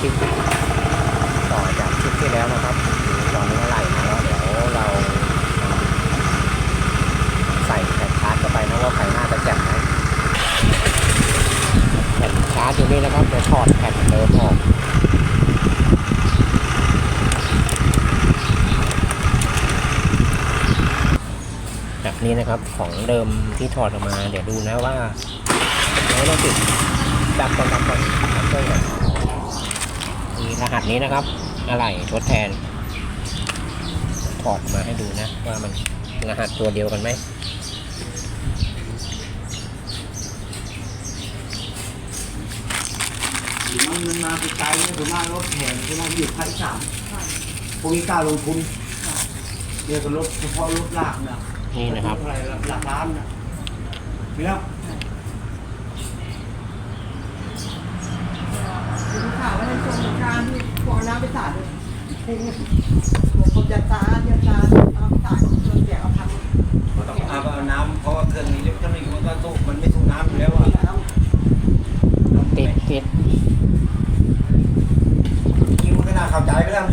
คลิปต่อจากคลิปที่แล้วนะครับตอนนี้อะไรมาแล้วเดี๋ยวเราใส่แผ่นชาร์จเข้าไปนะว่าไฟหน้าจะแจ่มไหมแผ่นชาร์จอยู่นี่นะครับเดี๋ยวถอดแผ่นเดิมออกจากนี้นะครับของเดิมที่ถอดออกมา เดี๋ยวดูนะว่าเราต้องติดดับก่อนดับก่อนดับเครื่องก่อน รหัสนี้นะครับ อะไรทดแทนถอดออกมาให้ดูนะ ว่ามันรหัสตัวเดียวกันไหมมันมันมาไกลๆเนี่ยผมว่ารถแพงผมว่าอยู่ภาคอีสานพวกนี้กล้าลงทุนเนี่ยก็รถเฉพาะรถลากนะนี่นะครับอะไรหลักล้านนะพี่แล้ว ผมจะตาจะตาเอาตาจนแตกเอาพังก็ต้องอาบเอาน้ำเพราะว่าเครื่องนี้เล็กเท่านี้มันก็สู้มันไม่สู้น้ำอยู่แล้วอะติดติดจริงมันก็น่าเข้าใจไปแล้ว